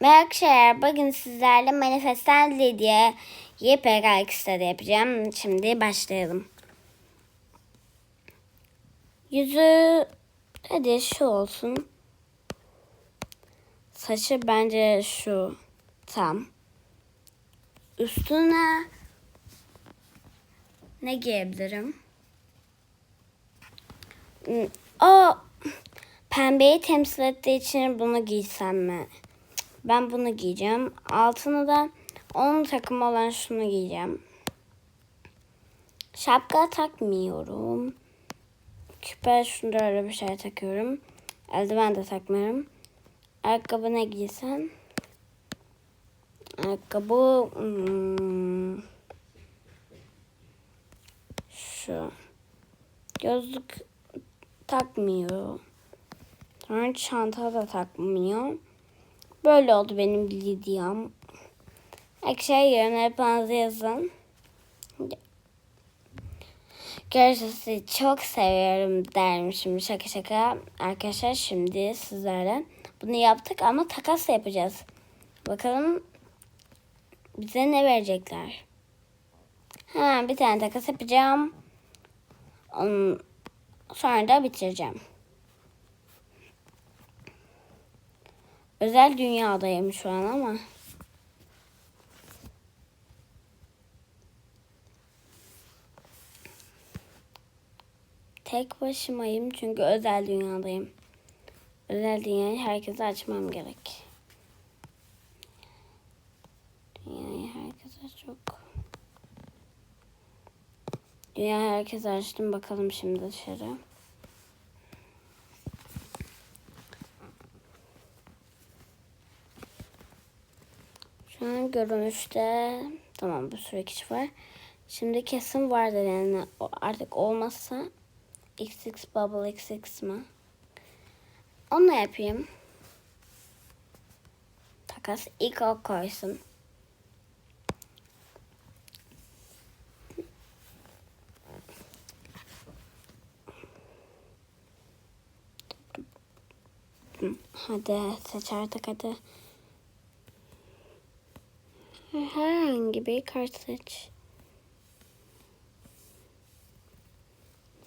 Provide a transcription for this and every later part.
Merhaba arkadaşlar. Bugün sizlerle Manifestal diye YPG X'de yapacağım. Şimdi başlayalım. Yüzü hadi şu olsun. Saçı bence şu tam. Üstüne ne giyebilirim? Hmm, O pembeyi temsil ettiği için bunu giysem mi? Ben bunu giyeceğim. Altına da onun takımı olan şunu giyeceğim. Şapka takmıyorum. Küpe şunda öyle bir şey takıyorum. Eldiven de takmıyorum. Ayakkabı ne giysem? Ayakkabı hmm, şu. Gözlük takmıyor. Sonra çanta da takmıyor. Böyle oldu benim Lidyam. Arkadaşlar yorumları yazın. Görüşürüz. Çok seviyorum dermişim şaka şaka. Arkadaşlar şimdi sizlerle bunu yaptık ama takas yapacağız. Bakalım bize ne verecekler. Hemen bir tane takas yapacağım. Onun sonra da bitireceğim. Özel dünyadayım şu an ama. Tek başımayım çünkü özel dünyadayım. Özel dünyayı herkese açmam gerek. Dünyayı herkese çok... Dünyayı herkese açtım. Bakalım şimdi dışarı. Görünüşte tamam bir sürü var. Şimdi kesin vardır yani artık olmazsa XX Bubble XX mı? Onu yapayım. Takas ilk o koysun. Hadi seç artık hadi. Herhangi bir kart seç.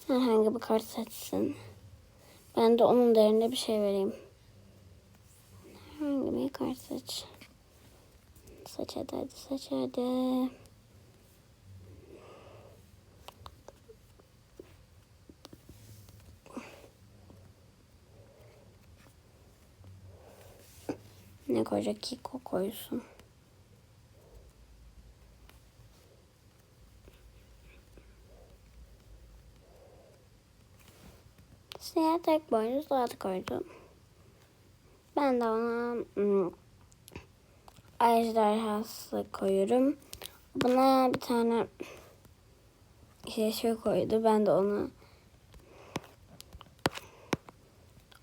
Herhangi bir kart seçsin. Ben de onun değerinde bir şey vereyim. Herhangi bir kart seç. Seç hadi hadi seç hadi. Ne koyacak? Kiko koysun. Siyah tek boynuz at koydum. Ben de ona hmm, ejderhası koyuyorum. Buna bir tane şey, şey koydu. Ben de onu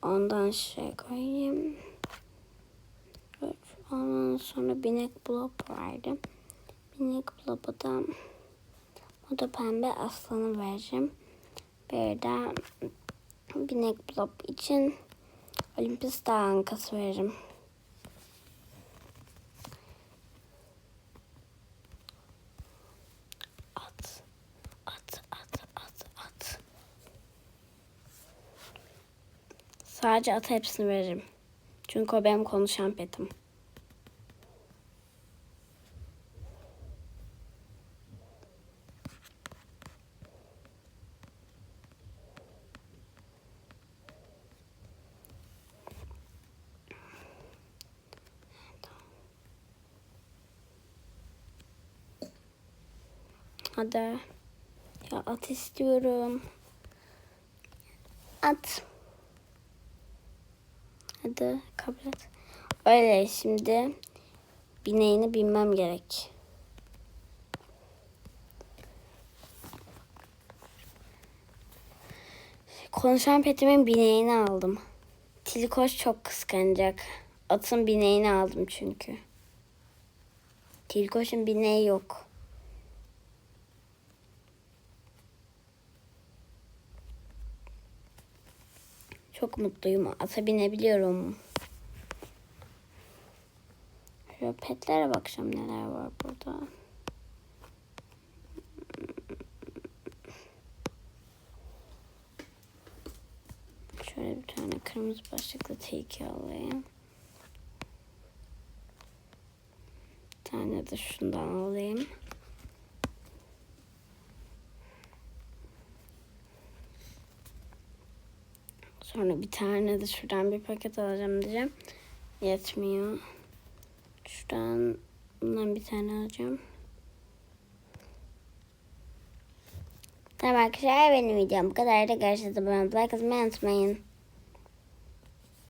ondan şey koyayım. Ondan sonra binek blop verdim. Binek blopu da o da pembe aslanı vereceğim. Bir de binek blop için Olympus Dağ ankası veririm. At, at, at, at, at. Sadece at hepsini veririm. Çünkü o benim konuşan petim. Hadi. Ya at istiyorum. At. Hadi kabul et. Öyle şimdi bineğini binmem gerek. Konuşan petimin bineğini aldım. Tilkoş çok kıskanacak. Atın bineğini aldım çünkü. Tilkoş'un bineği yok. Çok mutluyum. Ata binebiliyorum. Şöyle petlere bakacağım neler var burada. Şöyle bir tane kırmızı başlıklı tilki alayım. Bir tane de şundan alayım. Sonra bir tane de şuradan bir paket alacağım diyeceğim. Yetmiyor. Şuradan bundan bir tane alacağım. Tamam arkadaşlar benim videom bu kadar da görüşürüz. Abone olmayı, unutmayın.